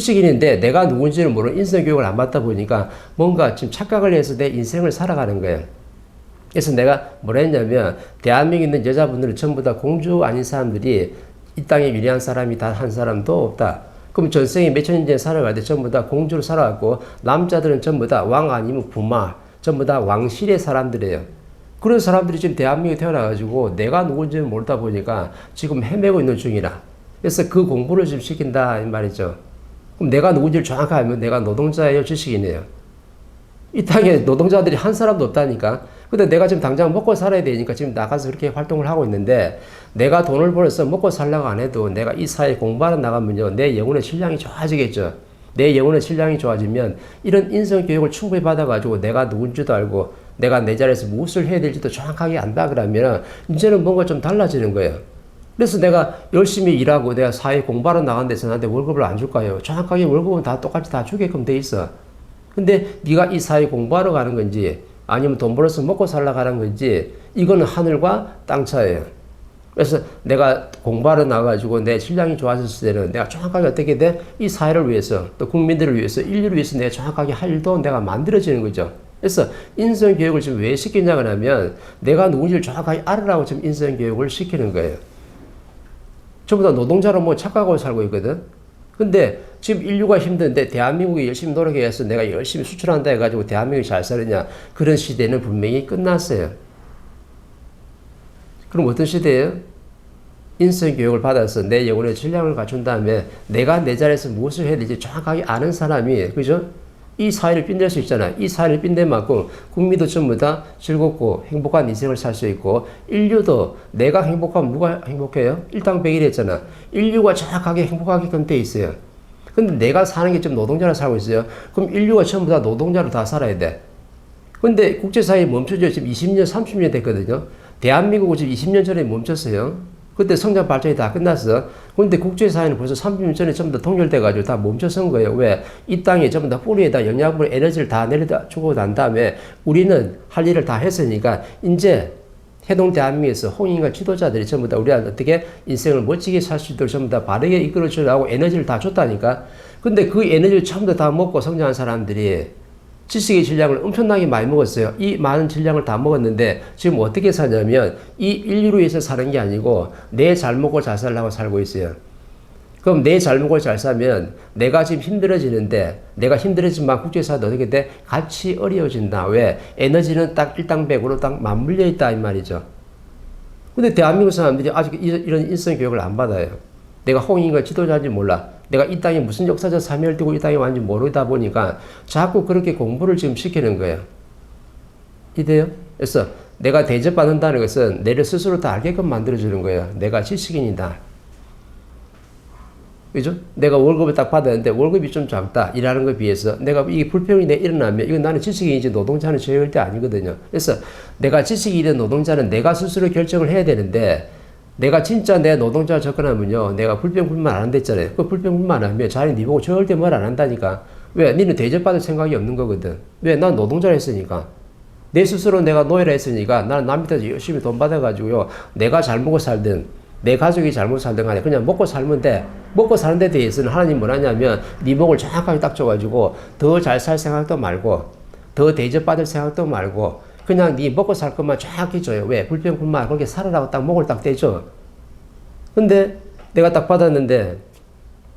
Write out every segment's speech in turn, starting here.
지식인인데 내가 누군지를 모르는 인성 교육을 안 받다 보니까 뭔가 지금 착각을 해서 내 인생을 살아가는 거예요. 그래서 내가 뭐라 했냐면 대한민국에 있는 여자분들은 전부 다 공주 아닌 사람들이 이 땅에 유리한 사람이 단 한 사람도 없다. 그럼 전생에 몇천 년 전에 살아갈 때 전부 다 공주로 살아갔고 남자들은 전부 다 왕 아니면 부마 전부 다 왕실의 사람들이에요. 그런 사람들이 지금 대한민국에 태어나가지고 내가 누군지는 모르다 보니까 지금 헤매고 있는 중이라. 그래서 그 공부를 좀 시킨다 이 말이죠. 그럼 내가 누군지를 정확히 알면 내가 노동자예요, 지식이네요. 이 땅에 노동자들이 한 사람도 없다니까. 근데 내가 지금 당장 먹고 살아야 되니까 지금 나가서 그렇게 활동을 하고 있는데 내가 돈을 벌어서 먹고 살려고 안 해도 내가 이 사회 공부하러 나가면요. 내 영혼의 질량이 좋아지겠죠. 내 영혼의 질량이 좋아지면 이런 인성 교육을 충분히 받아가지고 내가 누군지도 알고 내가 내 자리에서 무엇을 해야 될지도 정확하게 안다 그러면 이제는 뭔가 좀 달라지는 거예요. 그래서 내가 열심히 일하고 내가 사회 공부하러 나간 데서 나한테 월급을 안 줄까요? 정확하게 월급은 다 똑같이 다 주게끔 돼 있어. 근데 네가 이 사회 공부하러 가는 건지 아니면 돈 벌어서 먹고 살러 가는 건지 이거는 하늘과 땅 차이예요. 그래서 내가 공부하러 나가지고 내 실력이 좋아졌을 때는 내가 정확하게 어떻게 돼? 이 사회를 위해서 또 국민들을 위해서 인류를 위해서 내가 정확하게 할 일도 내가 만들어지는 거죠. 그래서 인성 교육을 지금 왜 시키냐고 하면 내가 누군지를 정확하게 알으라고 지금 인성 교육을 시키는 거예요. 전부 다 노동자로 뭐 착각하고 살고 있거든. 근데 지금 인류가 힘든데 대한민국이 열심히 노력해서 내가 열심히 수출한다 해가지고 대한민국이 잘 사느냐 그런 시대는 분명히 끝났어요. 그럼 어떤 시대예요? 인성 교육을 받아서 내 영혼의 질량을 갖춘 다음에 내가 내 자리에서 무엇을 해야 될지 정확하게 아는 사람이 그죠? 이 사회를 빛낼 수 있잖아. 이 사회를 빛낸 만큼 국민도 전부 다 즐겁고 행복한 인생을 살 수 있고 인류도 내가 행복하면 누가 행복해요? 일당백일 했잖아. 인류가 정확하게 행복하게끔 돼 있어요. 근데 내가 사는 게좀 노동자로 살고 있어요. 그럼 인류가 전부 다 노동자로 다 살아야 돼. 근데 국제사회 멈춰져 지금 20년, 30년 됐거든요. 대한민국은 지금 20년 전에 멈췄어요. 그때 성장 발전이 다 끝났어. 근데 국제사회는 벌써 30년 전에 전부 다 통렬돼가지고 다 멈춰선 거예요. 왜? 이 땅에 전부 다 뿌리에다 영양분, 에너지를 다 내려다 주고 난 다음에 우리는 할 일을 다 했으니까 이제 해동 대한민국에서 홍인과 지도자들이 전부 다 우리한테 어떻게 인생을 멋지게 살 수 있도록 전부 다 바르게 이끌어 주라고 에너지를 다 줬다니까. 근데 그 에너지를 전부 다 먹고 성장한 사람들이 지식의 질량을 엄청나게 많이 먹었어요. 이 많은 질량을 다 먹었는데 지금 어떻게 사냐면 이 인류를 위해서 사는 게 아니고 내 잘 먹고 잘 살라고 살고 있어요. 그럼 내 잘 먹고 잘 살면 내가 지금 힘들어지는데 내가 힘들어지만 국제사도 어떻게 돼? 같이 어려워진다. 왜? 에너지는 딱 일당백으로 딱 맞물려 있다 이 말이죠. 근데 대한민국 사람들이 아직 이런 인성 교육을 안 받아요. 내가 홍인과 지도자인지 몰라. 내가 이 땅에 무슨 역사적 띠고 이 땅에 왔는지 모르다 보니까 자꾸 그렇게 공부를 지금 시키는 거예요. 이돼요? 그래서 내가 대접받는다는 것은 내를 스스로 다 알게끔 만들어주는 거예요. 내가 지식인이다. 그죠? 내가 월급을 딱 받았는데 월급이 좀 작다. 일하는 것에 비해서. 내가 이게 불평이 내 일어나면 이건 나는 지식인이지 노동자는 절대 아니거든요. 그래서 내가 지식인인 노동자는 내가 스스로 결정을 해야 되는데 내가 진짜 내 노동자 접근하면요. 내가 불평 불만 안 한다 했잖아요. 그 불평 불만 안 하면 자기 니 보고 절대 뭘안 한다니까. 왜? 니는 대접받을 생각이 없는 거거든. 왜? 난 노동자를 했으니까. 내 스스로 내가 노예를 했으니까 나는 남 밑에서 열심히 돈 받아가지고요. 내가 잘 먹고 살든 내 가족이 잘못 살든 간에 그냥 먹고 살면 돼. 먹고 사는 데 대해서는 하나님 뭐라냐면 네 목을 정확하게 딱 줘가지고 더 잘 살 생각도 말고 더 대접받을 생각도 말고 그냥 네 먹고 살 것만 정확히 줘요. 왜? 불평불만 그렇게 살아라고 딱 목을 딱 떼줘. 근데 내가 딱 받았는데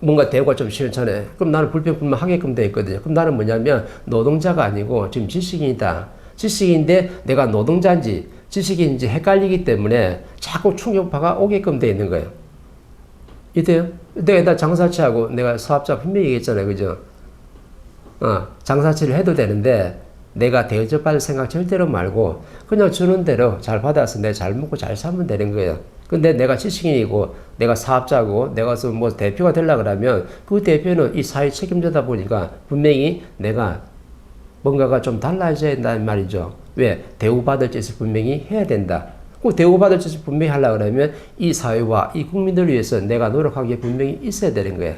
뭔가 대우가 좀 시원찮네. 그럼 나는 불평불만 하게끔 돼 있거든요. 그럼 나는 뭐냐면 노동자가 아니고 지금 지식인이다. 지식인데 내가 노동자인지 지식인지 헷갈리기 때문에 자꾸 충격파가 오게끔 돼 있는 거예요. 이때요? 내가 일단 장사치하고 내가 사업자 분명히 얘기했잖아요. 그죠? 어, 장사치를 해도 되는데 내가 대접받을 생각 절대로 말고 그냥 주는 대로 잘 받아서 내가 잘 먹고 잘 살면 되는 거예요. 근데 내가 지식인이고 내가 사업자고 내가 뭐 대표가 되려 그러면 그 대표는 이 사회 책임자다 보니까 분명히 내가 뭔가가 좀 달라져야 된다는 말이죠. 왜? 대우받을 짓을 분명히 해야 된다. 그 대우받을 짓을 분명히 하려고 그러면 이 사회와 이 국민들을 위해서 내가 노력하기에 분명히 있어야 되는 거예요.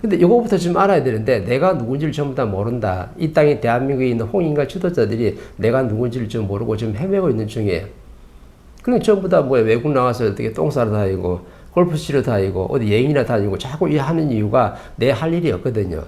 근데 이거부터 좀 알아야 되는데 내가 누군지를 전부 다 모른다. 이 땅에 대한민국에 있는 홍인과 지도자들이 내가 누군지를 좀 모르고 지금 헤매고 있는 중이에요. 그럼 전부 다 뭐야 외국 나가서 어떻게 똥 싸러 다니고 골프 치러 다니고 어디 여행이나 다니고 자꾸 이 하는 이유가 내 할 일이 없거든요.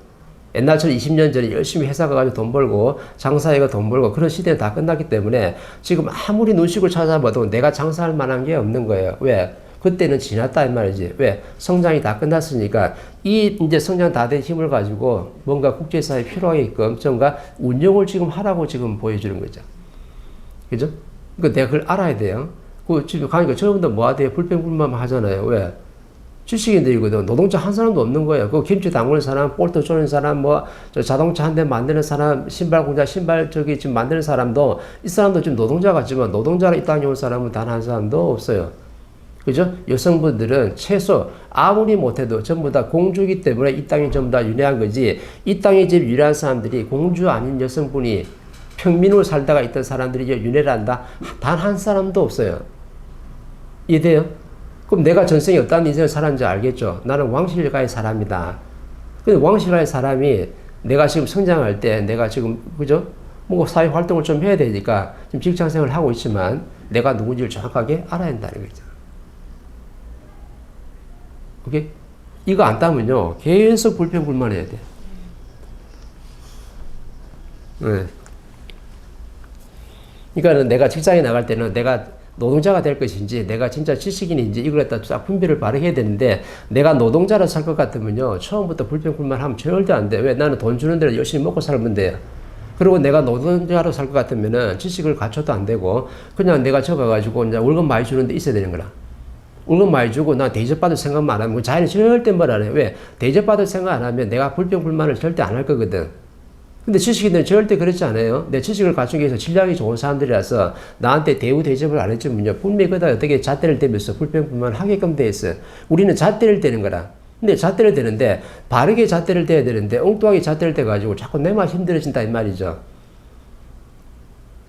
옛날처럼 20년 전에 열심히 회사 가가지고 돈 벌고 장사해가 돈 벌고 그런 시대는 다 끝났기 때문에 지금 아무리 눈식을 찾아봐도 내가 장사할 만한 게 없는 거예요. 왜? 그때는 지났다 이 말이지. 왜? 성장이 다 끝났으니까 이 이제 성장 다 된 힘을 가지고 뭔가 국제사회 필요하게끔 뭔가 운영을 지금 하라고 지금 보여주는 거죠. 그죠? 그러니까 내가 그걸 알아야 돼요. 그 집에 가니까 처음부터 뭐 하대요? 불평불만 하잖아요. 왜? 지식인들이거든. 노동자 한 사람도 없는 거예요. 그 김치 담그는 사람, 볼트 쪼는 사람, 뭐, 저 자동차 한 대 만드는 사람, 신발 공장, 신발 저기 지금 만드는 사람도, 이 사람도 지금 노동자 같지만, 노동자로 이 땅에 온 사람은 단 한 사람도 없어요. 그죠? 여성분들은 최소 아무리 못해도 전부 다 공주기 때문에 이 땅이 전부 다 유리한 거지, 이 땅에 지금 유리한 사람들이 공주 아닌 여성분이 평민으로 살다가 있던 사람들이 윤회를 한다? 단 한 사람도 없어요. 이해돼요? 그럼 내가 전생에 어떤 인생을 살았는지 알겠죠? 나는 왕실가의 사람이다. 근데 왕실가의 사람이 내가 지금 성장할 때 내가 지금, 그죠? 뭔가 사회 활동을 좀 해야 되니까 지금 직장 생활을 하고 있지만 내가 누군지를 정확하게 알아야 한다는 거죠. 오케이? 이거 안 따면요. 계속 불평불만 해야 돼. 네. 그러니까는 내가 직장에 나갈 때는 내가 노동자가 될 것인지 내가 진짜 지식인인지 이걸 갖다 싹 분별을 바르게 해야 되는데 내가 노동자로 살 것 같으면요 처음부터 불평불만 하면 절대 안 돼. 왜 나는 돈 주는 대로 열심히 먹고 살면 돼요. 그리고 내가 노동자로 살 것 같으면은 지식을 갖춰도 안 되고 그냥 내가 적어가지고 이제 월급 많이 주는데 있어야 되는 거라. 월급 많이 주고 나 대접받을 생각만 안 하면 자기는 절대 말안 해. 왜? 대접받을 생각 안 하면 내가 불평불만을 절대 안 할 거거든. 근데 지식인들은 절대 그렇지 않아요. 내 지식을 갖추기 위해서 질량이 좋은 사람들이라서 나한테 대우 대접을 안 했지만요. 분명히 그다 어떻게 잣대를 대면서 불평불만 하게끔 돼 있어요. 우리는 잣대를 대는 거라. 근데 잣대를 대는데 바르게 잣대를 대야 되는데 엉뚱하게 잣대를 대가지고 자꾸 내말 힘들어진다 이 말이죠.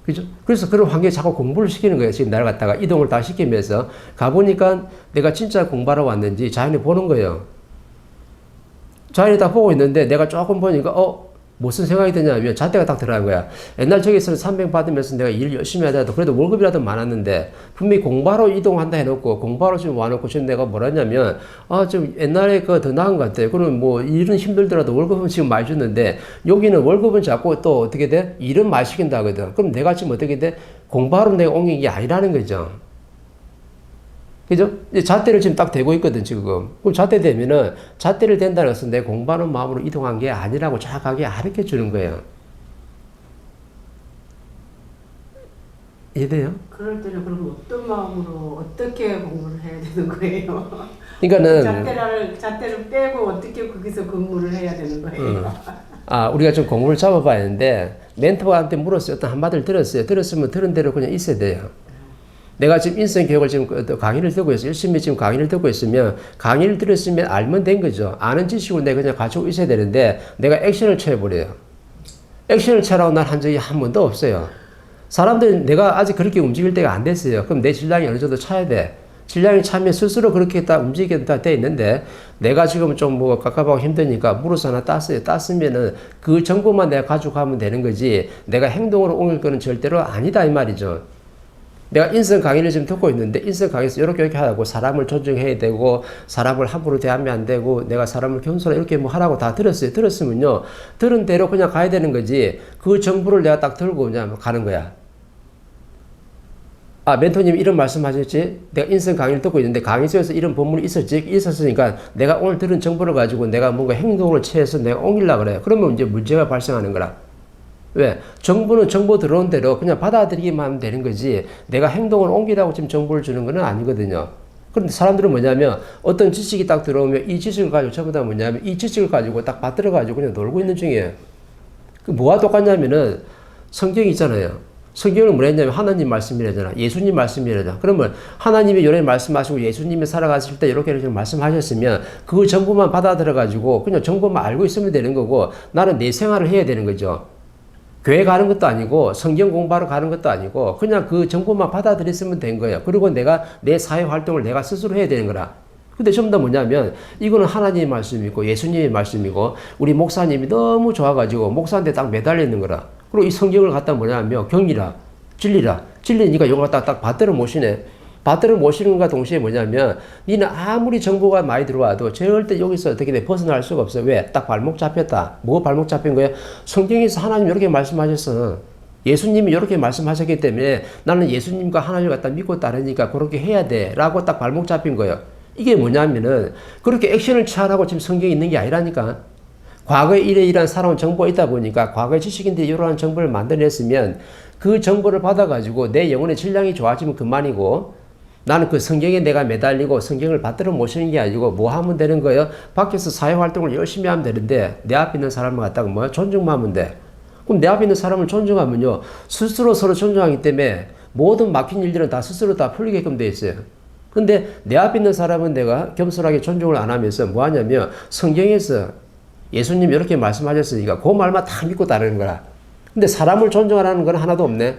그죠? 그래서 그런 환경에 자꾸 공부를 시키는 거예요. 지금 나를 갖다가 이동을 다 시키면서 가보니까 내가 진짜 공부하러 왔는지 자연히 보는 거예요. 자연이 다 보고 있는데 내가 조금 보니까 어 무슨 생각이 드냐면 잣대가 딱 들어간 거야. 옛날 저기서는 300 받으면서 내가 일 열심히 하더라도 그래도 월급이라도 많았는데 분명히 공부하러 이동한다 해놓고 공부하러 지금 와놓고 지금 내가 뭐라 했냐면 아 좀 옛날에 그 더 나은 것 같아. 그러면 뭐 일은 힘들더라도 월급은 지금 많이 줬는데 여기는 월급은 자꾸 또 어떻게 돼? 일은 많이 시킨다 하거든. 그럼 내가 지금 어떻게 돼? 공부하러 내가 옮긴 게 아니라는 거죠. 그죠? 잣대를 지금 딱 대고 있거든, 지금. 그럼 잣대 대면은, 잣대를 댄다는 것은 내 공부하는 마음으로 이동한 게 아니라고 정확하게 가르쳐 주는 거예요. 이해돼요? 그럴 때는 그럼 어떤 마음으로 어떻게 공부를 해야 되는 거예요? 그러니까는, 잣대를 잣대를 빼고 어떻게 거기서 근무를 해야 되는 거예요? 아, 우리가 좀 공부를 잡아봐야 하는데, 멘토한테 물었어요. 어떤 한마디를 들었어요. 들었으면 들은 대로 그냥 있어야 돼요. 내가 지금 인성 교육을 지금 그 강의를 듣고 있어 열심히 지금 강의를 듣고 있으면 강의를 들었으면 알면 된 거죠. 아는 지식을 내가 그냥 가지고 있어야 되는데 내가 액션을 취해버려요. 액션을 취하라고 난 한 적이 한 번도 없어요. 사람들은 내가 아직 그렇게 움직일 때가 안 됐어요. 그럼 내 질량이 어느 정도 차야 돼. 질량이 차면 스스로 그렇게 딱 움직이게 돼 있는데 내가 지금 좀뭐 갑갑하고 힘드니까 물어서 하나 땄어요. 땄으면은 그 정보만 내가 가지고 가면 되는 거지 내가 행동으로 옮길 거는 절대로 아니다 이 말이죠. 내가 인성 강의를 지금 듣고 있는데 인성 강의에서 이렇게 이렇게 하라고 사람을 존중해야 되고 사람을 함부로 대하면 안 되고 내가 사람을 겸손하게 이렇게 뭐 하라고 다 들었어요. 들었으면요. 들은 대로 그냥 가야 되는 거지. 그 정보를 내가 딱 들고 그냥 가는 거야. 아, 멘토님 이런 말씀 하셨지? 내가 인성 강의를 듣고 있는데 강의 속에서 이런 본문이 있었지? 있었으니까 내가 오늘 들은 정보를 가지고 내가 뭔가 행동을 취해서 내가 옮기려고 그래. 그러면 이제 문제가 발생하는 거라. 왜? 정부는 정보 들어온 대로 그냥 받아들이기만 하면 되는 거지 내가 행동을 옮기라고 지금 정보를 주는 건 아니거든요. 그런데 사람들은 뭐냐면 어떤 지식이 딱 들어오면 이 지식을 가지고 전부 다 뭐냐면 이 지식을 가지고 딱 받들어 가지고 그냥 놀고 있는 중이에요. 그 뭐가 똑같냐면은 성경이 있잖아요. 성경은 뭐라 했냐면 하나님 말씀이라잖아. 예수님 말씀이라잖아. 그러면 하나님이 이렇게 말씀하시고 예수님이 살아가실 때 이렇게 이렇게 말씀하셨으면 그 정보만 받아들여 가지고 그냥 정보만 알고 있으면 되는 거고 나는 내 생활을 해야 되는 거죠. 교회 가는 것도 아니고 성경 공부하러 가는 것도 아니고 그냥 그 정보만 받아들였으면 된 거예요. 그리고 내가 내 사회 활동을 내가 스스로 해야 되는 거라. 근데 전부 다 뭐냐면 이거는 하나님의 말씀이고 예수님의 말씀이고 우리 목사님이 너무 좋아가지고 목사한테 딱 매달려 있는 거라. 그리고 이 성경을 갖다 뭐냐면 경이라 진리라 진리니까 이걸 갖다 딱 받들어 모시네. 받들어 모시는 것과 동시에 뭐냐면 니는 아무리 정보가 많이 들어와도 절대 여기서 어떻게 돼 벗어날 수가 없어. 왜? 딱 발목 잡혔다. 뭐 발목 잡힌 거야? 성경에서 하나님 이렇게 말씀하셨어. 예수님이 이렇게 말씀하셨기 때문에 나는 예수님과 하나님을 갖다 믿고 따르니까 그렇게 해야 돼. 라고 딱 발목 잡힌 거예요. 이게 뭐냐면은 그렇게 액션을 취하라고 지금 성경에 있는 게 아니라니까. 과거에 이래 이러한 살아온 정보가 있다 보니까 과거의 지식인들이 이러한 정보를 만들어냈으면 그 정보를 받아가지고 내 영혼의 질량이 좋아지면 그만이고 나는 그 성경에 내가 매달리고 성경을 받들어 모시는 게 아니고 뭐 하면 되는 거예요? 밖에서 사회활동을 열심히 하면 되는데 내 앞에 있는 사람을 갖다가 뭐 존중만 하면 돼. 그럼 내 앞에 있는 사람을 존중하면요. 스스로 서로 존중하기 때문에 모든 막힌 일들은 다 스스로 다 풀리게끔 돼 있어요. 근데 내 앞에 있는 사람은 내가 겸손하게 존중을 안 하면서 뭐 하냐면 성경에서 예수님 이렇게 말씀하셨으니까 그 말만 다 믿고 따르는 거라. 근데 사람을 존중하라는 건 하나도 없네.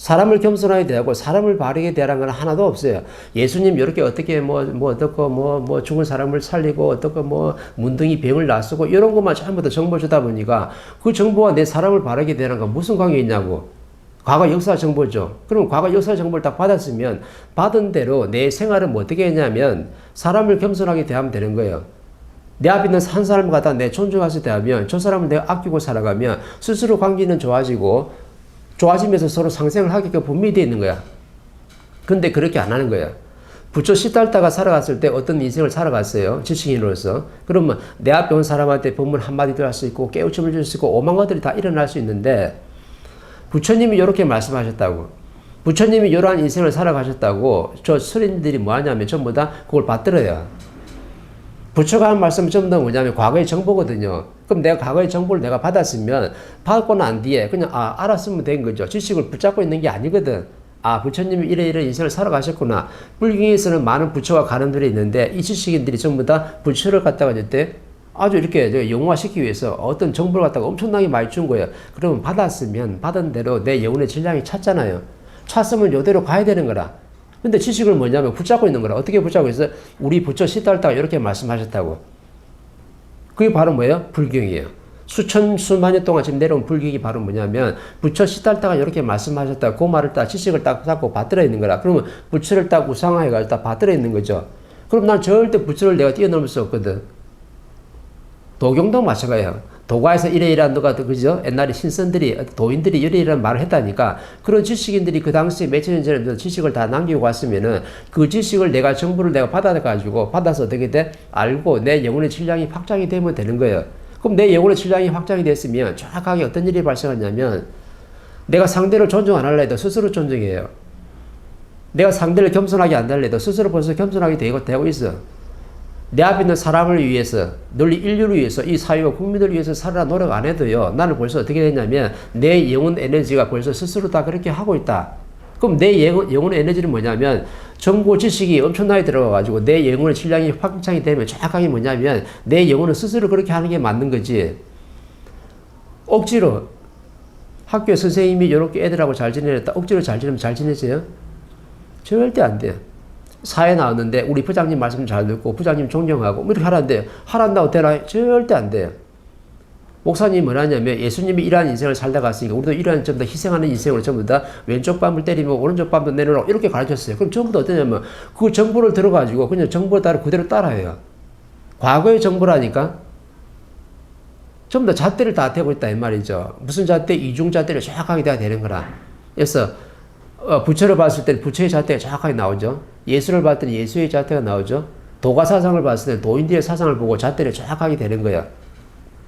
사람을 겸손하게 대하고 사람을 바르게 대하라는 건 하나도 없어요. 예수님 이렇게 어떻게 뭐, 뭐, 어떻고 뭐, 뭐 죽은 사람을 살리고 어떻고 뭐 문둥이 병을 낫쓰고 이런 것만 전부 다 정보 주다 보니까 그 정보와 내 사람을 바르게 대하는 건 무슨 관계 있냐고. 과거 역사 정보죠. 그럼 과거 역사 정보를 딱 받았으면 받은 대로 내 생활은 뭐 어떻게 했냐면 사람을 겸손하게 대하면 되는 거예요. 내 앞에 있는 한 사람을 갖다 내 존중해서 대하면 저 사람을 내가 아끼고 살아가면 스스로 관계는 좋아지고 좋아지면서 서로 상생을 하게끔 분명히 되어 있는 거야. 근데 그렇게 안 하는 거야. 부처 시달다가 살아갔을 때 어떤 인생을 살아갔어요. 지식인으로서. 그러면 내 앞에 온 사람한테 법문 한마디도 할 수 있고 깨우침을 줄 수 있고 오만 것들이 다 일어날 수 있는데 부처님이 이렇게 말씀하셨다고. 부처님이 이러한 인생을 살아가셨다고 저 스님들이 뭐 하냐면 전부 다 그걸 받들어요. 부처가 한 말씀은 전부 다 뭐냐면 과거의 정보거든요. 그럼 내가 과거의 정보를 내가 받았으면 받고 난 뒤에 그냥 아 알았으면 된 거죠. 지식을 붙잡고 있는 게 아니거든. 아 부처님이 이래 이래 인생을 살아가셨구나. 불경에서는 많은 부처가 가는들이 있는데 이 지식인들이 전부 다 부처를 갖다가 이때 아주 이렇게 영화시키기 위해서 어떤 정보를 갖다가 엄청나게 많이 준 거예요. 그러면 받았으면 받은 대로 내 영혼의 질량이 찼잖아요. 찼으면 이대로 가야 되는 거라. 근데 지식을 뭐냐면 붙잡고 있는 거라. 어떻게 붙잡고 있어? 우리 부처 시달다가 이렇게 말씀하셨다고. 그게 바로 뭐예요? 불경이에요. 수천 수만 년 동안 지금 내려온 불경이 바로 뭐냐면 부처 시달다가 이렇게 말씀하셨다. 그 말을 딱 지식을 딱 잡고 받들어 있는 거라. 그러면 부처를 딱 우상화해가지고 딱 받들어 있는 거죠. 그럼 난 절대 부처를 내가 뛰어넘을 수 없거든. 도경도 마찬가지예요. 도가에서 이래 이래 누가 그죠? 옛날에 신선들이 도인들이 이래 이래 말을 했다니까 그런 지식인들이 그 당시에 몇천 년 전에 지식을 다 남기고 왔으면은 그 지식을 내가 정보를 내가 받아가지고 받아서 어떻게 돼? 알고 내 영혼의 질량이 확장이 되면 되는 거예요. 그럼 내 영혼의 질량이 확장이 됐으면 정확하게 어떤 일이 발생하냐면 내가 상대를 존중 안 할래도 스스로 존중해요. 내가 상대를 겸손하게 안 달래도 스스로 벌써 겸손하게 되고, 되고 있어. 내 앞에 있는 사람을 위해서, 널리 인류를 위해서, 이 사회와 국민을 위해서 살아 노력 안 해도요, 나는 벌써 어떻게 됐냐면, 내 영혼 에너지가 벌써 스스로 다 그렇게 하고 있다. 그럼 내 영혼, 영혼 에너지는 뭐냐면, 정보 지식이 엄청나게 들어가가지고, 내 영혼의 질량이 확장이 되면 정확하게 뭐냐면, 내 영혼은 스스로 그렇게 하는 게 맞는 거지. 억지로, 학교 선생님이 이렇게 애들하고 잘 지내랬다. 억지로 잘 지내면 잘 지내세요? 절대 안 돼요. 사회 나왔는데 우리 부장님 말씀 잘 듣고 부장님 존경하고 뭐 이렇게 하라는데 하란다고 되나? 절대 안 돼요. 목사님이 뭐라냐면 예수님이 이러한 인생을 살다 갔으니까 우리도 이러한 전부 다 희생하는 인생으로 전부 다 왼쪽 뺨을 때리면 오른쪽 뺨도 내려놓고 이렇게 가르쳤어요. 그럼 전부 다 어떠냐면 그 정보를 들어가지고 그냥 정보를 따라 그대로 따라해요. 과거의 정보라니까 전부 다 잣대를 다 대고 있다 이 말이죠. 무슨 잣대? 이중 잣대를 정확하게 돼야 되는 거라. 그래서 어, 부처를 봤을 때 부처의 잣대가 정확하게 나오죠. 예수를 때 예수의 잣대가 나오죠. 도가 사상을 봤을 때 도인들의 사상을 보고 잣대를 정확하게 되는 거야.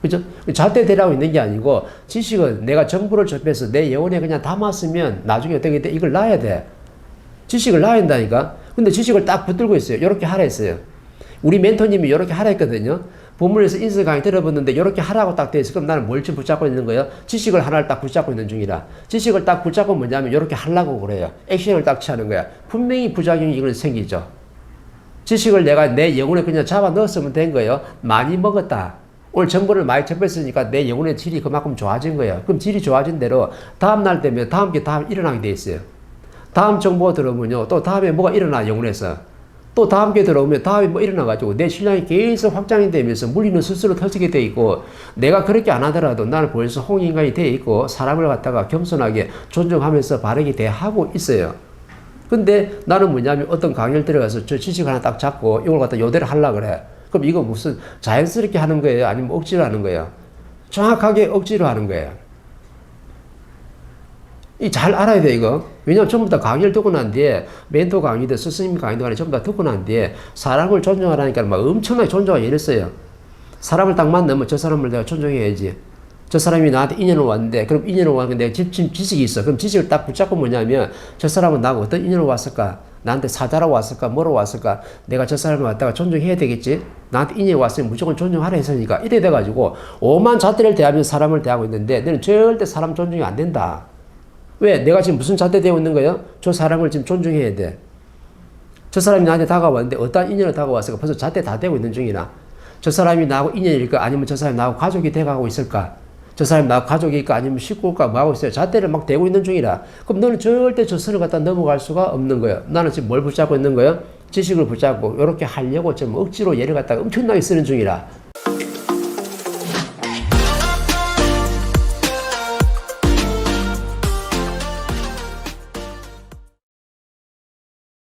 그죠? 잣대 대라고 있는 게 아니고 지식은 내가 정보를 접해서 내 영혼에 그냥 담았으면 나중에 어떻게 돼? 이걸 놔야 돼. 지식을 놔야 한다니까. 근데 지식을 딱 붙들고 있어요. 이렇게 하라 했어요. 우리 멘토님이 이렇게 하라 했거든요. 본문에서 인스 강의 들어봤는데 이렇게 하라고 딱 돼 있어. 그럼 나는 뭘 지금 붙잡고 있는 거예요? 지식을 하나를 딱 붙잡고 있는 중이라. 지식을 딱 붙잡고 뭐냐면 이렇게 하려고 그래요. 액션을 딱 취하는 거야. 분명히 부작용이 이건 생기죠. 지식을 내가 내 영혼에 그냥 잡아 넣었으면 된 거예요. 많이 먹었다. 오늘 정보를 많이 접했으니까 내 영혼의 질이 그만큼 좋아진 거예요. 그럼 질이 좋아진 대로 다음 날 되면 다음 게 다음 일어나게 돼 있어요. 다음 정보가 들어오면요. 또 다음에 뭐가 일어나 영혼에서. 또 다음 게 들어오면 다음에 뭐 일어나가지고 내 신랑이 계속 확장이 되면서 물리는 스스로 터지게 돼 있고 내가 그렇게 안 하더라도 나는 벌써 홍인간이 돼 있고 사람을 갖다가 겸손하게 존중하면서 바르게 대하고 있어요. 근데 나는 뭐냐면 어떤 강의를 들어가서 저 지식 하나 딱 잡고 이걸 갖다 요대로 하려 그래. 그럼 이거 무슨 자연스럽게 하는 거예요? 아니면 억지로 하는 거예요? 정확하게 억지로 하는 거예요. 이 잘 알아야 돼 이거. 왜냐면 전부 다 강의를 듣고 난 뒤에 멘토 강의든 스승님 강의든 간에 전부 다 듣고 난 뒤에 사람을 존중하라니까 막 엄청나게 존중하게 이랬어요. 사람을 딱 만나면 저 사람을 내가 존중해야지. 저 사람이 나한테 인연을 왔는데 그럼 인연을 왔는데 내가 지금 지식이 있어. 그럼 지식을 딱 붙잡고 뭐냐면 저 사람은 나하고 어떤 인연을 왔을까? 나한테 사자로 왔을까? 뭐로 왔을까? 내가 저 사람을 갖다가 존중해야 되겠지? 나한테 인연이 왔으면 무조건 존중하라 했으니까 이래 돼가지고 오만 잣대를 대하면 사람을 대하고 있는데 너는 절대 사람 존중이 안 된다. 왜? 내가 지금 무슨 잣대 되고 있는 거예요? 저 사람을 지금 존중해야 돼. 저 사람이 나한테 다가왔는데 어떤 인연을 다가왔을까? 벌써 잣대 다 되고 있는 중이라. 저 사람이 나하고 인연일까? 아니면 저 사람이 나하고 가족이 돼가고 있을까? 저 사람이 나하고 가족일까? 아니면 식구일까? 뭐 하고 있어요? 잣대를 막 대고 있는 중이라. 그럼 너는 절대 저 선을 갖다 넘어갈 수가 없는 거예요. 나는 지금 뭘 붙잡고 있는 거예요? 지식을 붙잡고 이렇게 하려고 지금 억지로 얘를 갖다가 엄청나게 쓰는 중이라.